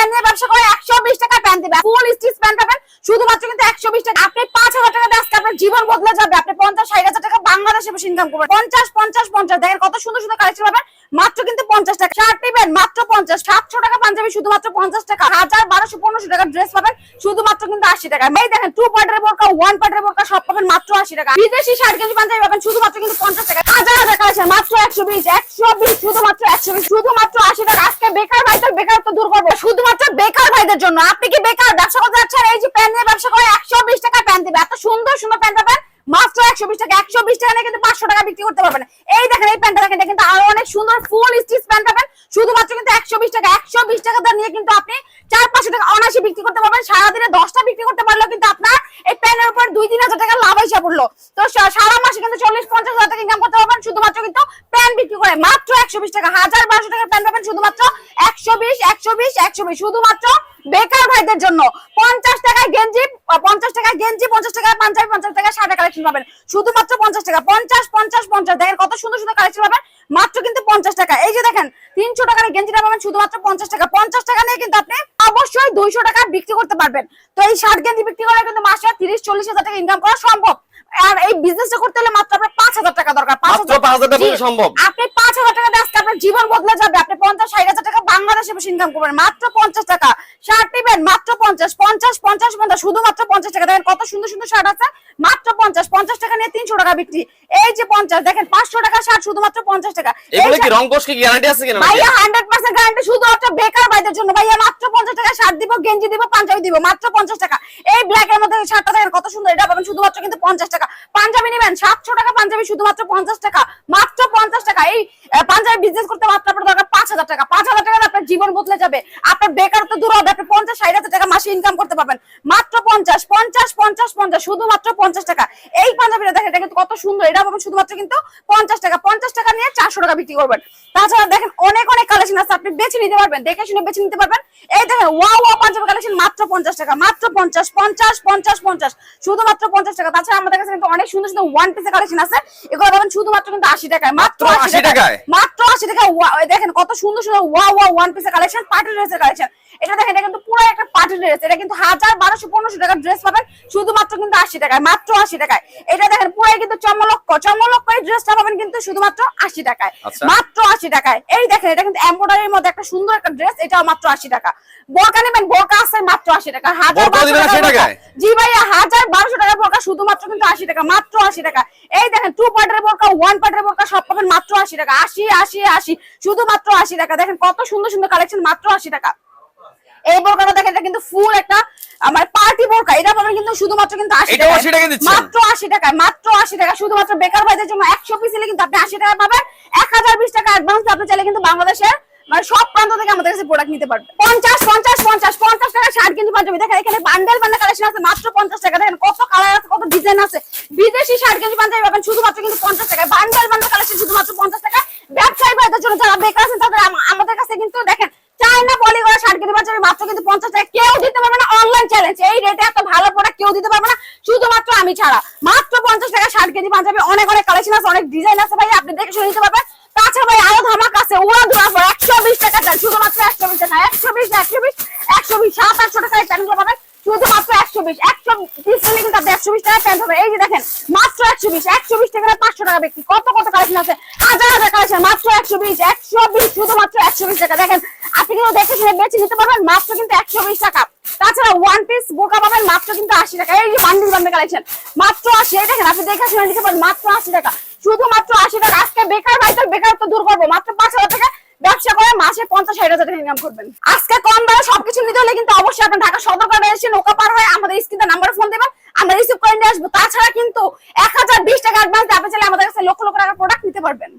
কিন্তু কত সুন্দর কিন্তু পঞ্চাশ টাকা। শার্ট পঞ্চাশ। সাতশো টাকা পাঞ্জাবি শুধুমাত্র পঞ্চাশ টাকা। হাজার, বারোশো, পনেরোশো টাকা ড্রেস পাবেন। শুধুমাত্র কিন্তু আশি টাকা। এই দেখেন টু পার্টের বোরকা ওয়ান পার্টের বোরকা সব পাবেন মাত্র আশি টাকা। বিদেশি শার্ট কেজি পাঞ্জাবি পাবেন। শুধুমাত্র কিন্তু পঞ্চাশ টাকা হাজার হাজার কালেকশন মাত্র একশো বিশ একশো বিশ শুধুমাত্র একশো বিশ শুধুমাত্র আশি টাকা আজকে বেকার ভাইদের বেকারত্ব দূর করব শুধুমাত্র বেকার ভাইদের জন্য আপনি কি বেকার, ব্যবসা করতে যাচ্ছেন এই যে প্যান্ট নিয়ে ব্যবসা করে একশো বিশ টাকা প্যান্ট দিবে। এত সুন্দর সুন্দর প্যান্ট পাবেন, মাত্র একশো বিশ টাকা। একশো বিশ টাকা কিন্তু পাঁচশো টাকা বিক্রি করতে পারবেন। এই দেখেন, এই প্যান্টটা দেখেন কিন্তু আরও অনেক সুন্দর ফুল স্টিচ প্যান্ট শুধুমাত্র কিন্তু একশো বিশ টাকা। একশো বিশ টাকা নিয়ে কিন্তু আপনি চার, পাঁচশো টাকা অনায়াসে বিক্রি করতে পারবেন। সারাদিনে দশটা বিক্রি করতে পারলেও কিন্তু আপনার এই প্যান্টের উপর দুই, তিন হাজার টাকা লাভ হিসাব পড়ল তো সারা মাসে কিন্তু চল্লিশ, পঞ্চাশ হাজার টাকা ইনকাম করতে পারবেন। শুধুমাত্র কিন্তু প্যান্ট বিক্রি করে মাত্র একশো বিশ টাকা। হাজার বারোশো টাকার প্যান্ট পাবেন শুধুমাত্র একশো বিশ একশো বিশ একশো বিশ। শুধুমাত্র বেকার ভাইদের জন্য। পঞ্চাশ টাকায় গেঞ্জি পঞ্চাশ টাকায় গেঞ্জি পঞ্চাশ টাকায় পাঞ্জাবি পঞ্চাশ টাকায় শার্টের কালেকশন পাবেন। শুধুমাত্র পঞ্চাশ টাকা। পঞ্চাশ পঞ্চাশ পঞ্চাশ। দেখেন কত সুন্দর সুন্দর কালেকশন পাবেন। মাত্র কিন্তু পঞ্চাশ টাকা। এই যে দেখেন তিনশো টাকার গেঞ্জিটা পাবেন শুধুমাত্র পঞ্চাশ টাকা। পঞ্চাশ টাকা নিয়ে কিন্তু আপনি অবশ্যই দুইশো টাকা বিক্রি করতে পারবেন। তো এই শার্ট গেঞ্জি বিক্রি করে কিন্তু মাসে তিরিশ চল্লিশ হাজার টাকা ইনকাম করা সম্ভব। আর এই বিজনেসটা করতে হলে মাত্র আপনার পাঁচ হাজার টাকা দরকার। পাঁচ হাজার টাকা সম্ভব। আপনি পাঁচ হাজার জীবন বদলে যাবে। আপনি পঞ্চাশ, ষাট হাজার টাকা বাংলাদেশে বসে ইনকাম করবেন। মাত্র পঞ্চাশ টাকা। শার্ট নেবেন মাত্র পঞ্চাশ পঞ্চাশ পঞ্চাশ পঞ্চাশ শুধুমাত্র পঞ্চাশ টাকা। দেখেন কত সুন্দর সুন্দর শার্ট আছে। মাত্র পঞ্চাশ পঞ্চাশ টাকা নিয়ে তিনশো টাকা বিক্রি। এই যে পঞ্চাশ দেখেন পাঁচশো টাকা শার্ট শুধুমাত্র পঞ্চাশ টাকা। এই এগুলো কি শার্ট- রং কোষ কি গ্যারান্টি আছে কিনা? নাকি? ভাইয়া হান্ড্রেড পার্সেন্ট গ্যারান্টি শুধুমাত্র বেকার ভাইদের জন্য। ভাইয়া মাত্র পঞ্চাশ টাকা শার্ট দিব গেঞ্জি দিব পাঞ্জাবি দিব মাত্র পঞ্চাশ টাকা। এই ব্ল্যাক এর মধ্যে শার্টটা দেখেন কত সুন্দর এটা পাবেন শুধুমাত্র কিন্তু পঞ্চাশ টাকা। পাঞ্জাবি নেবেন সাতশো টাকা পাঞ্জাবি শুধুমাত্র পঞ্চাশ টাকা। মাত্র পঞ্চাশ টাকা। এই পাঞ্জাবি বিজনেস করতে মাত্র আপনার দরকার হাজার টাকা পাঁচ হাজার টাকা আপনার জীবন বদলে যাবে। আপনার বেকারত্ব দূর হবে আপনি পঞ্চাশ ষাট হাজার টাকা মাসে ইনকাম করতে পারবেন। মাত্র পঞ্চাশ পঞ্চাশ পঞ্চাশ পঞ্চাশ শুধুমাত্র পঞ্চাশ টাকা। এই পাঞ্জাবিটা দেখেন এটা কিন্তু কত সুন্দর। এটা পাবেন শুধুমাত্র কিন্তু পঞ্চাশ টাকা। পঞ্চাশ টাকা নিয়ে চারশো টাকা বিক্রি করবেন। তাছাড়া দেখেন অনেক অনেক কালেকশন আছে আপনি বেছে নিতে পারবেন দেখে শুনে বেছে নিতে পারবেন। এই দেখেন ওয়া ওয়া পাঞ্জাবি কালেকশন মাত্র পঞ্চাশ টাকা মাত্র পঞ্চাশ পঞ্চাশ পঞ্চাশ পঞ্চাশ শুধুমাত্র পঞ্চাশ টাকা। তাছাড়া আমাদের কাছে কিন্তু অনেক সুন্দর সুন্দর ওয়ান পিসের কালেকশন আছে। এগুলো পাবেন শুধুমাত্র কিন্তু আশি টাকায় মাত্র আশি 80 টাকায়? মাত্র আশি টাকা দেখেন কত সুন্দর সুন্দর ওয়া ওয়া ওয়ান পিসের কালেকশন পার্টি ড্রেসের কালেকশন এটা দেখেন এটা কিন্তু পুরো একটা পার্টি ড্রেস এটা কিন্তু হাজার বারোশো পনেরোশো টাকার ড্রেস পাবেন শুধুমাত্র কিন্তু আশি টাকায় মাত্র আশি টাকায়। এটা দেখেন পুরো কিন্তু চমলক্ষ চমলক্ষ এই ড্রেসটা পাবেন কিন্তু শুধুমাত্র আশি টাকায়। আচ্ছা। মাত্র আশি টাকায়। এই দেখেন এটা কিন্তু এমব্রয়ডারির মধ্যে একটা সুন্দর একটা ড্রেস এটাও মাত্র আশি টাকা। বোরকা নেবেন বোরকা আছে মাত্র আশি টাকা। হাজার বোরকাও দিবেন 80 বারোশো টাকা জি ভাইয়া হাজার বারোশো টাকা বোরকা শুধুমাত্র কিন্তু আশি টাকা মাত্র আশি টাকা এই দেখেন টু পার্টের বোরকা ওয়ান পার্টের বোরকা সব পাবেন মাত্র আশি টাকা। আশি আশি আশি শুধুমাত্র আশি টাকা। দেখেন কত সুন্দর সুন্দর কালেকশন মাত্র আশি টাকা। এই বোরকাটা দেখেন এটা কিন্তু ফুল একটা আমার পার্টি বোরকা এটা পাবেন কিন্তু শুধুমাত্র কিন্তু আশি এটাও টাকা 80 টাকা মাত্র আশি টাকা মাত্র আশি টাকা। শুধুমাত্র বেকার ভাইদের জন্য একশো পিস নিলে কিন্তু আপনি আশি টাকা পাবেন। এক হাজার বিশ টাকা অ্যাডভান্স আপনি চাইলে কিন্তু বাংলাদেশের মানে সব প্রান্ত থেকে আমাদের কাছে প্রোডাক্ট নিতে পারবেন। পঞ্চাশ পঞ্চাশ পঞ্চাশ পঞ্চাশ টাকা শার্ট কিন্তু পাঞ্জাবি। দেখেন এখানে বান্ডেল বান্ডেল কালেকশন আছে মাত্র পঞ্চাশ টাকা। দেখেন কত কালার আছে কত ডিজাইন আছে। বিদেশি শার্ট কিন্তু পাঞ্জাবি পাবেন শুধুমাত্র কিন্তু পঞ্চাশ টাকা বান্ডেল বান্ডেল কালেকশন শুধুমাত্র পঞ্চাশ টাকা ব্যবসায়ী ভাইদের জন্য যারা বেকার আছেন, তাদের আমাদের কাছে কিন্তু দেখেন, চায়না পলি করা শার্ট কিনতে পারছে মাত্র কিন্তু পঞ্চাশ টাকা কেউ দিতে পারবে না। অনলাইন চ্যালেঞ্জ এই রেটে এত ভালো প্রোডাক্ট কেউ দিতে পারবে না। শুধুমাত্র আমি ছাড়া। মাত্র পঞ্চাশ টাকা শার্ট কেজি পাঞ্জাবি অনেক অনেক কালেকশন আছে, অনেক ডিজাইন আছে ভাই, আপনি দেখে শুনে নিতে পারবেন। তাছাড়া ভাই আরও ধামাক আছে ধরা পর একশো বিশ টাকা চাল শুধুমাত্র একশো বিশ টাকা একশো বিশ একশো বিশ একশো বিশ সাত আটশো টাকা এই প্যান্টগুলো পাবেন শুধুমাত্র একশো বিশ একশো বিশ নিলে কিন্তু আপনি একশো বিশ টাকা প্যান্ট হবে এই যে দেখেন মাত্র একশো পাঁচশো টাকা শুধুমাত্র দেখেন, আপনি কিন্তু দেখে শুনে নিতে পারবেন, মাত্র একশো বিশ টাকা। তাছাড়া মাত্র কিন্তু আশি টাকা। আপনি দেখে শুনে নিতে পারবেন, মাত্র আশি টাকা। শুধুমাত্র আশি টাকা। আজকে বেকার ভাইটার বেকারত্ব দূর করব। মাত্র পাঁচ হাজার টাকা ব্যবসা করে মাসে পঞ্চাশ, ষাট হাজার টাকা ইনকাম করবেন। আজকে কম দামে সবকিছু নিতে হলে কিন্তু অবশ্যই আপনার ঢাকা সদর এসে নৌকা পার হয়ে আমাদের স্ক্রিনে নাম্বার ফোন দেবেন। আমরা রিসিভ করে নিয়ে আসব। তাছাড়া কিন্তু এক হাজার বিশ টাকা অ্যাডভান্স আপনি চাইলে আমাদের কাছে লক্ষ লক্ষ টাকার প্রোডাক্ট নিতে পারবেন।